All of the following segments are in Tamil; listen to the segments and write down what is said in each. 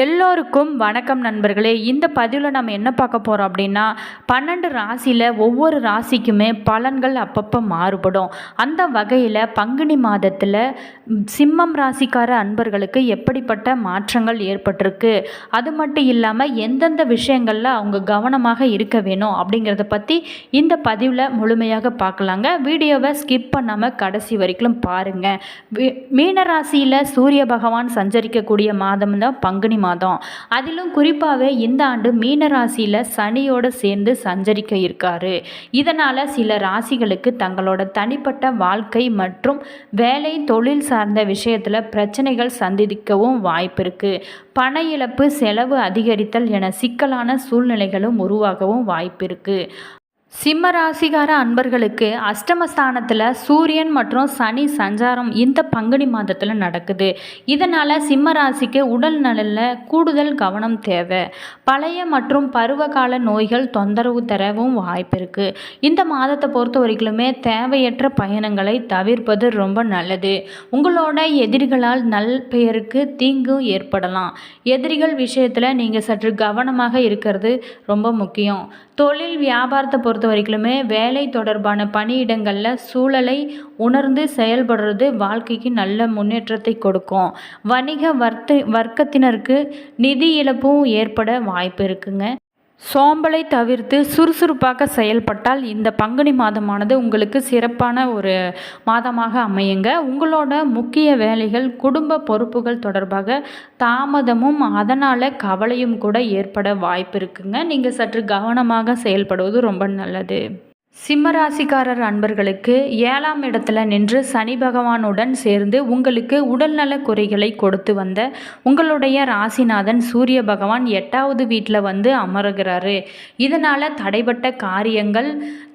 எல்லோருக்கும் வணக்கம் நண்பர்களே. இந்த பதிவில் நம்ம என்ன பார்க்க போகிறோம் அப்படின்னா பன்னெண்டு ராசியில் ஒவ்வொரு ராசிக்குமே பலன்கள் அப்பப்போ மாறுபடும். அந்த வகையில் பங்குனி மாதத்தில் சிம்மம் ராசிக்கார அன்பர்களுக்கு எப்படிப்பட்ட மாற்றங்கள் ஏற்பட்டிருக்கு? அது மட்டும் இல்லாமல் எந்தெந்த விஷயங்களில் அவங்க கவனமாக இருக்க வேணும் அப்படிங்கிறத பற்றி இந்த பதிவில் முழுமையாக பார்க்கலாங்க. வீடியோவை ஸ்கிப் பண்ணாமல் கடைசி வரைக்கும் பாருங்கள் மீன ராசியில் சூரிய பகவான் சஞ்சரிக்கக்கூடிய மாதம் தான் பங்குனி மாதம். அதிலும் குறிப்பாகவே இந்த ஆண்டு மீன ராசியில் சனியோடு சேர்ந்து சஞ்சரிக்க இருக்காரு. இதனால் சில ராசிகளுக்கு தங்களோட தனிப்பட்ட வாழ்க்கை மற்றும் வேலை தொழில் சார்ந்த விஷயத்தில் பிரச்சனைகள் சந்திக்கவும் வாய்ப்பு இருக்குது பண இழப்பு செலவு அதிகரித்தல் என சிக்கலான சூழ்நிலைகளும் உருவாகவும் வாய்ப்பு இருக்குது சிம்ம ராசிகார அன்பர்களுக்கு அஷ்டமஸ்தானத்தில் சூரியன் மற்றும் சனி சஞ்சாரம் இந்த பங்குனி மாதத்தில் நடக்குது. இதனால் சிம்ம ராசிக்கு உடல் நலனில் கூடுதல் கவனம் தேவை. பழைய மற்றும் பருவகால நோய்கள் தொந்தரவு தரவும் வாய்ப்பு இருக்குது இந்த மாதத்தை பொறுத்த வரைக்குமே தேவையற்ற பயணங்களை தவிர்ப்பது ரொம்ப நல்லது. உங்களோட எதிரிகளால் நல் பெயருக்கு தீங்கும் ஏற்படலாம். எதிரிகள் விஷயத்தில் நீங்கள் சற்று கவனமாக இருக்கிறது ரொம்ப முக்கியம். தொழில் வியாபாரத்தை பொறுத்த வரைக்குமே வேலை தொடர்பான பணியிடங்களில் சூழலை உணர்ந்து செயல்படுறது வாழ்க்கைக்கு நல்ல முன்னேற்றத்தை கொடுக்கும். வணிக வர்த்த வர்க்கத்தினருக்கு நிதி இழப்பும் ஏற்பட வாய்ப்பு இருக்குங்க. சோம்பலை தவிர்த்து சுறுசுறுப்பாக செயல்பட்டால் இந்த பங்குனி மாதமானது உங்களுக்கு சிறப்பான ஒரு மாதமாக அமையுங்க. உங்களோட முக்கிய வேலைகள் குடும்ப பொறுப்புகள் தொடர்பாக தாமதமும் அதனால் கவலையும் கூட ஏற்பட வாய்ப்பு இருக்குங்க. நீங்கள் சற்று கவனமாக செயல்படுவது ரொம்ப நல்லது. சிம்மராசிக்காரர் அன்பர்களுக்கு ஏழாம் இடத்துல நின்று சனி பகவானுடன் சேர்ந்து உங்களுக்கு உடல்நல குறைகளை கொடுத்து வந்த உங்களுடைய ராசிநாதன் சூரிய பகவான் எட்டாவது வீட்டில் வந்து அமருகிறாரு. இதனால் தடைப்பட்ட காரியங்கள்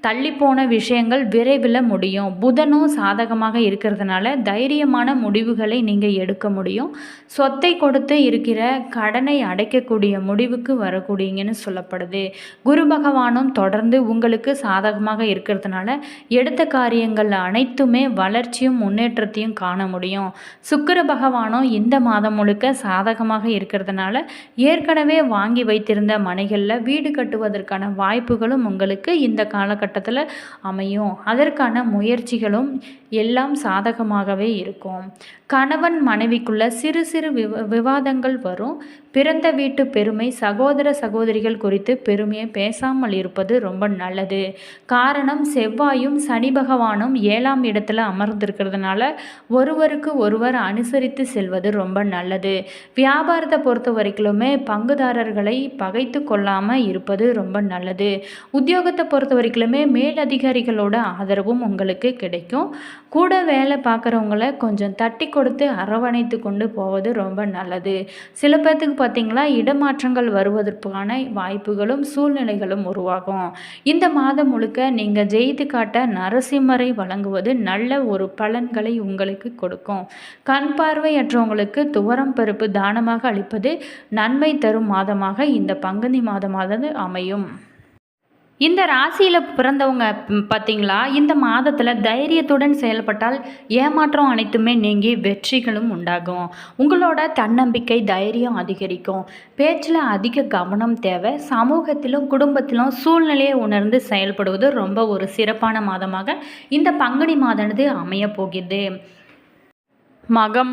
தள்ளிப்போன விஷயங்கள் விரைவில் முடியும். புதனும் சாதகமாக இருக்கிறதுனால தைரியமான முடிவுகளை நீங்கள் எடுக்க முடியும். சொத்தை கொடுத்து இருக்கிற கடனை அடைக்கக்கூடிய முடிவுக்கு வரக்கூடியங்கன்னு சொல்லப்படுது. குரு பகவானும் தொடர்ந்து உங்களுக்கு சாதகமாக இருக்கிறதுனால எடுத்த காரியங்கள் அனைத்துமே வளர்ச்சியும் முன்னேற்றத்தையும் காண முடியும். சுக்கர பகவானும் இந்த மாதம் முழுக்க சாதகமாக இருக்கிறதுனால ஏற்கனவே வாங்கி வைத்திருந்த மனைகளில் வீடு கட்டுவதற்கான வாய்ப்புகளும் உங்களுக்கு இந்த காலகட்டம் காலகட்டத்தில் அமையும். அதற்கான முயற்சிகளும் எல்லாம் சாதகமாகவே இருக்கும். கணவன் மனைவிக்குள்ள சிறு சிறு விவ விவாதங்கள் வரும். பிறந்த வீட்டு பெருமை சகோதர சகோதரிகள் குறித்து பெருமையை பேசாமல் இருப்பது ரொம்ப நல்லது. காரணம் செவ்வாயும் சனி பகவானும் ஏழாம் இடத்துல அமர்ந்திருக்கிறதுனால ஒருவருக்கு ஒருவர் அனுசரித்து செல்வது ரொம்ப நல்லது. வியாபாரத்தை பொறுத்த வரைக்குமே பங்குதாரர்களை பகைத்து கொள்ளாமல் இருப்பது ரொம்ப நல்லது. உத்தியோகத்தை பொறுத்த வரைக்குமே மேலதிகாரிகளோட ஆதரவும் உங்களுக்கு கிடைக்கும். கூட வேலை பார்க்குறவங்கள கொஞ்சம் தட்டி கொடுத்து அரவணைத்து கொண்டு போவது ரொம்ப நல்லது. சில பேர்த்துக்கு பார்த்திங்களா இடமாற்றங்கள் வருவதற்கான வாய்ப்புகளும் சூழ்நிலைகளும் உருவாகும். இந்த மாதம் முழுக்க நீங்கள் ஜெயித்து காட்ட நரசிம்மரை வழங்குவது நல்ல ஒரு பலன்களை உங்களுக்கு கொடுக்கும். கண் பார்வையற்றவங்களுக்கு துவரம் பருப்பு தானமாக அளிப்பது நன்மை தரும் மாதமாக இந்த பங்குனி மாதமானது அமையும். இந்த ராசியில் பிறந்தவங்க பார்த்தீங்களா இந்த மாதத்தில் தைரியத்துடன் செயல்பட்டால் ஏமாற்றம் அனைத்துமே நீங்கி வெற்றிகளும் உண்டாகும். உங்களோட தன்னம்பிக்கை தைரியம் அதிகரிக்கும். பேச்சில் அதிக கவனம் தேவை. சமூகத்திலும் குடும்பத்திலும் சூழ்நிலையை உணர்ந்து செயல்படுவது ரொம்ப ஒரு சிறப்பான மாதமாக இந்த பங்குனி மாதனது அமைய போகிறது மகம்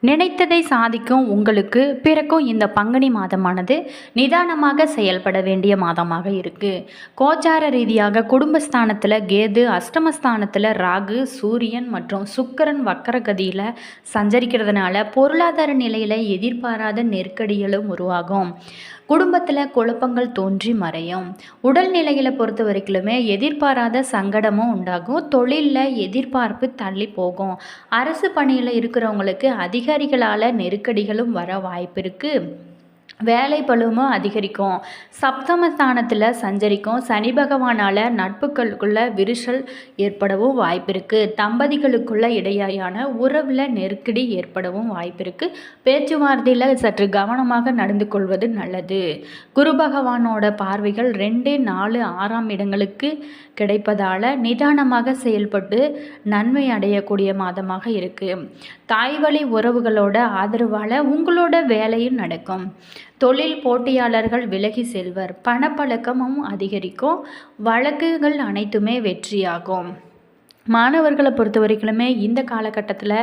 நினைத்ததை சாதிக்கும் உங்களுக்கு பிறக்கும் இந்த பங்குனி மாதமானது நிதானமாக செயல்பட வேண்டிய மாதமாக இருக்குது கோச்சார ரீதியாக குடும்பஸ்தானத்தில் கேது அஷ்டமஸ்தானத்தில் ராகு சூரியன் மற்றும் சுக்கிரன் வக்கரகதியில் சஞ்சரிக்கிறதுனால பொருளாதார நிலையில் எதிர்பாராத நெருக்கடிகளும் உருவாகும். குடும்பத்தில் குழப்பங்கள் தோன்றி மறையும். உடல்நிலையில் பொறுத்த வரைக்குமே எதிர்பாராத சங்கடமும் உண்டாகும். தொழிலில் எதிர்பார்ப்பு தள்ளி போகும். அரசு பணியில் இருக்கிறவங்களுக்கு அதிகாரிகளால் நெருக்கடிகளும் வர வாய்ப்பு இருக்குது வேலை பளுவும் அதிகரிக்கும். சப்தமஸ்தானத்தில் சஞ்சரிக்கும். சனி பகவானால் நட்புகளுக்குள்ள விரிசல் ஏற்படவும் வாய்ப்பு இருக்குது தம்பதிகளுக்குள்ள இடையேயான உறவில் நெருக்கடி ஏற்படவும் வாய்ப்பு இருக்குது பேச்சுவார்த்தையில் சற்று கவனமாக நடந்து கொள்வது நல்லது. குரு பகவானோட பார்வைகள் ரெண்டு நாலு ஆறாம் இடங்களுக்கு கிடைப்பதால் நிதானமாக செயல்பட்டு நன்மை அடையக்கூடிய மாதமாக இருக்குது தாய்வழி உறவுகளோட ஆதரவால் உங்களோட வேலையும் நடக்கும். தொழில் போட்டியாளர்கள் விலகி செல்வர். பணப்பழக்கமும் அதிகரிக்கும். வழக்குகள் அனைத்துமே வெற்றியாகும். மாணவர்களை பொறுத்த வரைக்குமே இந்த காலகட்டத்தில்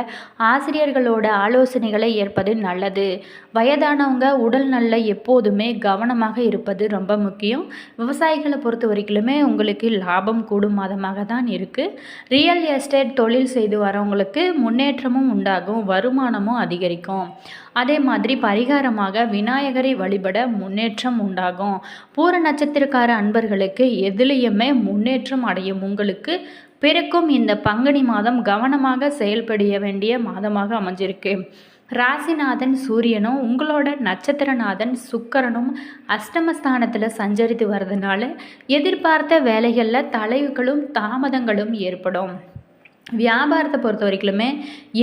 ஆசிரியர்களோட ஆலோசனைகளை ஏற்பது நல்லது. வயதானவங்க உடல் நல்ல எப்போதுமே கவனமாக இருப்பது ரொம்ப முக்கியம். விவசாயிகளை பொறுத்த வரைக்குமே உங்களுக்கு லாபம் கூடும் மாதமாக தான் இருக்குது ரியல் எஸ்டேட் தொழில் செய்து வரவங்களுக்கு முன்னேற்றமும் உண்டாகும் வருமானமும் அதிகரிக்கும். அதே மாதிரி பரிகாரமாக விநாயகரை வழிபட முன்னேற்றம் உண்டாகும். பூர நட்சத்திரக்கார அன்பர்களுக்கு எதுலேயுமே முன்னேற்றம் அடையும் உங்களுக்கு பிறக்கும் இந்த பங்குனி மாதம் கவனமாக செயல்பட வேண்டிய மாதமாக அமைஞ்சிருக்கு. ராசிநாதன் சூரியனும் உங்களோட நட்சத்திரநாதன் சுக்கரனும் அஷ்டமஸ்தானத்தில் சஞ்சரித்து வர்றதுனால எதிர்பார்த்த வேலைகளில் தலைவுகளும் தாமதங்களும் ஏற்படும். வியாபாரத்தை பொறுத்த வரைக்குமே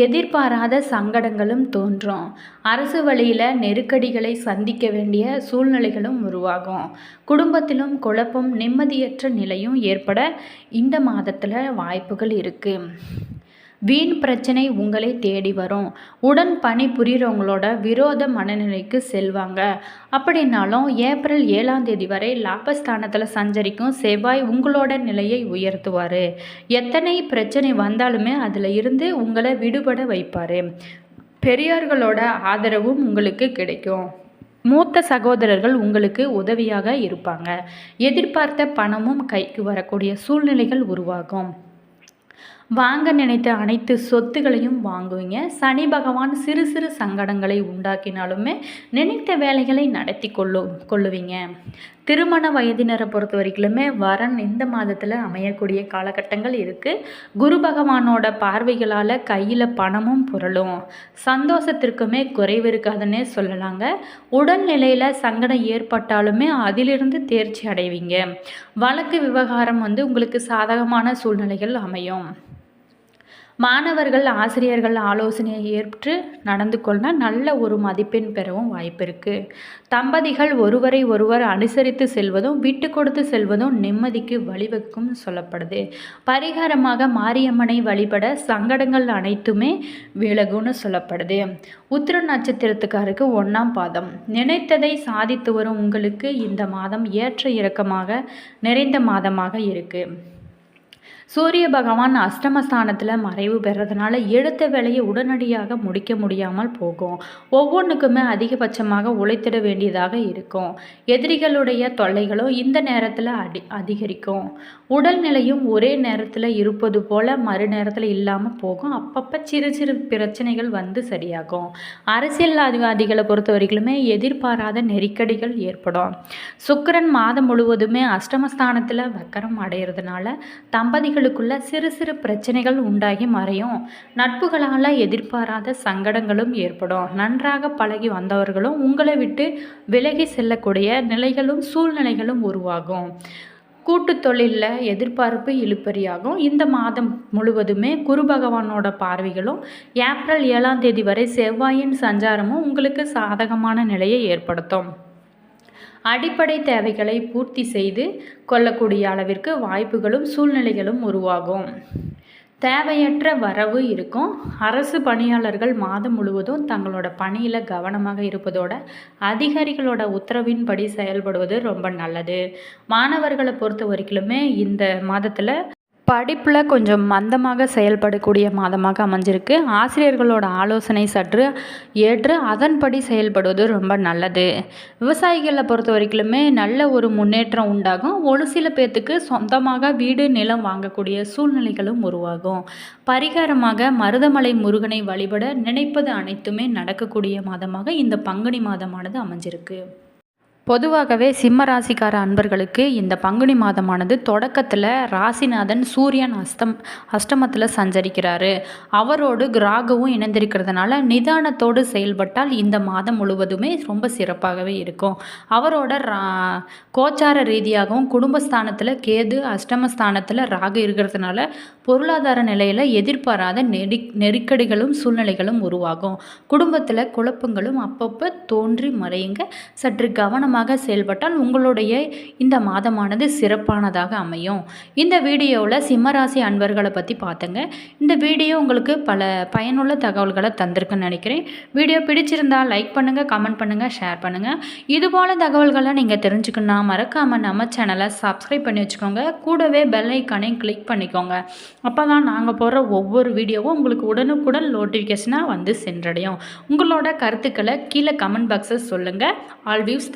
எதிர்பாராத சங்கடங்களும் தோன்றும். அரசு வழியில் நெருக்கடிகளை சந்திக்க வேண்டிய சூழ்நிலைகளும் உருவாகும். குடும்பத்திலும் குழப்பம் நிம்மதியற்ற நிலையும் ஏற்பட இந்த மாதத்தில் வாய்ப்புகள் இருக்குது வீண் பிரச்சனை உங்களை தேடி வரும். உடன் பணி புரிகிறவங்களோட விரோத மனநிலைக்கு செல்வாங்க. அப்படின்னாலும் ஏப்ரல் ஏழாம் தேதி வரை லாபஸ்தானத்தில் சஞ்சரிக்கும் செவ்வாய் உங்களோட நிலையை உயர்த்துவார். எத்தனை பிரச்சனை வந்தாலுமே அதில் இருந்து உங்களை விடுபட வைப்பார். பெரியார்களோட ஆதரவும் உங்களுக்கு கிடைக்கும். மூத்த சகோதரர்கள் உங்களுக்கு உதவியாக இருப்பாங்க. எதிர்பார்த்த பணமும் கைக்கு வரக்கூடிய சூழ்நிலைகள் உருவாகும். வாங்க நினைத்த அனைத்து சொத்துகளையும் வாங்குவீங்க. சனி பகவான் சிறு சிறு சங்கடங்களை உண்டாக்கினாலுமே நினைத்த வேலைகளை நடத்தி கொள்ளு கொள்ளுவீங்க. திருமண வயதினரை பொறுத்த வரைக்குமே வரன் இந்த மாதத்தில் அமையக்கூடிய காலகட்டங்கள் இருக்குது குரு பகவானோட பார்வைகளால் கையில் பணமும் புரளும். சந்தோஷத்திற்குமே குறைவு இருக்காதுன்னே சொல்லலாங்க. உடல்நிலையில் சங்கடம் ஏற்பட்டாலுமே அதிலிருந்து தேர்ச்சி அடைவீங்க. வழக்கு விவகாரம் வந்து உங்களுக்கு சாதகமான சூழ்நிலைகள் அமையும். மாணவர்கள் ஆசிரியர்கள் ஆலோசனையை ஏற்று நடந்து கொள்ள நல்ல ஒரு மதிப்பெண் பெறவும் வாய்ப்பு இருக்குது தம்பதிகள் ஒருவரை ஒருவர் அனுசரித்து செல்வதும் விட்டு கொடுத்து செல்வதும் நிம்மதிக்கு வழிவகுக்கும் சொல்லப்படுது. பரிகாரமாக மாரியம்மனை வழிபட சங்கடங்கள் அனைத்துமே விலகும்னு சொல்லப்படுது. உத்திர நட்சத்திரத்துக்காருக்கு ஒன்றாம் பாதம். நினைத்ததை சாதித்து வரும் உங்களுக்கு இந்த மாதம் ஏற்ற இறக்கமாக நிறைந்த மாதமாக இருக்குது சூரிய பகவான் அஷ்டமஸ்தானத்தில் மறைவு பெறதுனால எடுத்த வேலையை உடனடியாக முடிக்க முடியாமல் போகும். ஒவ்வொன்றுக்குமே அதிகபட்சமாக உழைத்திட வேண்டியதாக இருக்கும். எதிரிகளுடைய தொல்லைகளும் இந்த நேரத்தில் அடி அதிகரிக்கும். உடல்நிலையும் ஒரே நேரத்தில் இருப்பது போல் மறு நேரத்தில் இல்லாமல் போகும். அப்பப்போ சிறு சிறு பிரச்சனைகள் வந்து சரியாகும். அரசியல்வாதிகளை பொறுத்த வரைக்குமே எதிர்பாராத நெருக்கடிகள் ஏற்படும். சுக்கரன் மாதம் முழுவதுமே அஷ்டமஸ்தானத்தில் வக்கரம் அடைகிறதுனால தம்பதிகள் உறவுகளுக்குள்ள சிறு சிறு பிரச்சனைகள் உண்டாகி மறையும். நட்புகளால் எதிர்பாராத சங்கடங்களும் ஏற்படும். நன்றாக பழகி வந்தவர்களும் உங்களை விட்டு விலகி செல்லக்கூடிய நிலைகளும் சூழ்நிலைகளும் உருவாகும். கூட்டு தொழிலில் எதிர்பார்ப்பு இழுப்பறியாகும் இந்த மாதம் முழுவதுமே குரு பகவானோட பார்வைகளும் ஏப்ரல் ஏழாம் தேதி வரை செவ்வாயின் சஞ்சாரமும் உங்களுக்கு சாதகமான நிலையை ஏற்படுத்தும். அடிப்படை தேவைகளை பூர்த்தி செய்து கொள்ளக்கூடிய அளவிற்கு வாய்ப்புகளும் சூழ்நிலைகளும் உருவாகும். தேவையற்ற வரவு இருக்கும். அரசு பணியாளர்கள் மாதம் முழுவதும் தங்களோட பணியில் கவனமாக இருப்பதோட அதிகாரிகளோட உத்தரவின்படி செயல்படுவது ரொம்ப நல்லது. மாணவர்களை பொறுத்த வரைக்கிலுமே இந்த மாதத்தில் படிப்பில் கொஞ்சம் மந்தமாக செயல்படக்கூடிய மாதமாக அமைஞ்சிருக்கு. ஆசிரியர்களோட ஆலோசனை சற்று ஏற்று அதன்படி செயல்படுவது ரொம்ப நல்லது. விவசாயிகளை பொறுத்த வரைக்குமே நல்ல ஒரு முன்னேற்றம் உண்டாகும். ஒரு சில பேர்த்துக்கு சொந்தமாக வீடு நிலம் வாங்கக்கூடிய சூழ்நிலைகளும் உருவாகும். பரிகாரமாக மருதமலை முருகனை வழிபட நினைப்பது அனைத்துமே நடக்கக்கூடிய மாதமாக இந்த பங்குனி மாதமானது அமைஞ்சிருக்கு. பொதுவாகவே சிம்ம ராசிக்கார அன்பர்களுக்கு இந்த பங்குனி மாதமானது தொடக்கத்தில் ராசிநாதன் சூரியன் அஸ்தம் அஷ்டமத்தில் சஞ்சரிக்கிறாரு. அவரோடு கிராகவும் இணைந்திருக்கிறதுனால நிதானத்தோடு செயல்பட்டால் இந்த மாதம் முழுவதுமே ரொம்ப சிறப்பாகவே இருக்கும். அவரோட ரா கோச்சார ரீதியாகவும் குடும்பஸ்தானத்தில் கேது அஷ்டமஸ்தானத்தில் ராகு இருக்கிறதுனால பொருளாதார நிலையில் எதிர்பாராத நெடி நெருக்கடிகளும் சூழ்நிலைகளும் உருவாகும். குடும்பத்தில் குழப்பங்களும் அப்பப்போ தோன்றி மறையுங்க. சற்று கவனமாக கவனமாக செயல்பட்டால் உங்களுடைய இந்த மாதமானது சிறப்பானதாக அமையும். இந்த வீடியோவில் சிம்மராசி அன்பர்களை பற்றி பார்த்தங்க இந்த வீடியோ உங்களுக்கு பல பயனுள்ள தகவல்களை தந்திருக்குன்னு நினைக்கிறேன். வீடியோ பிடிச்சிருந்தால் லைக் பண்ணுங்கள் கமெண்ட் பண்ணுங்கள் ஷேர் பண்ணுங்கள் இதுபோல் தகவல்களை நீங்கள் தெரிஞ்சுக்கணும்னா மறக்காமல் நம்ம சேனலை சப்ஸ்கிரைப் பண்ணி வச்சுக்கோங்க. கூடவே பெல் ஐக்கானையும் கிளிக் பண்ணிக்கோங்க. அப்போ தான் நாங்கள் போடுற ஒவ்வொரு வீடியோவும் உங்களுக்கு உடனுக்குடன் நோட்டிஃபிகேஷனாக வந்து சென்றடையும். உங்களோட கருத்துக்களை கீழே கமெண்ட் பாக்ஸில் சொல்லுங்கள் ஆல் வியூஸ்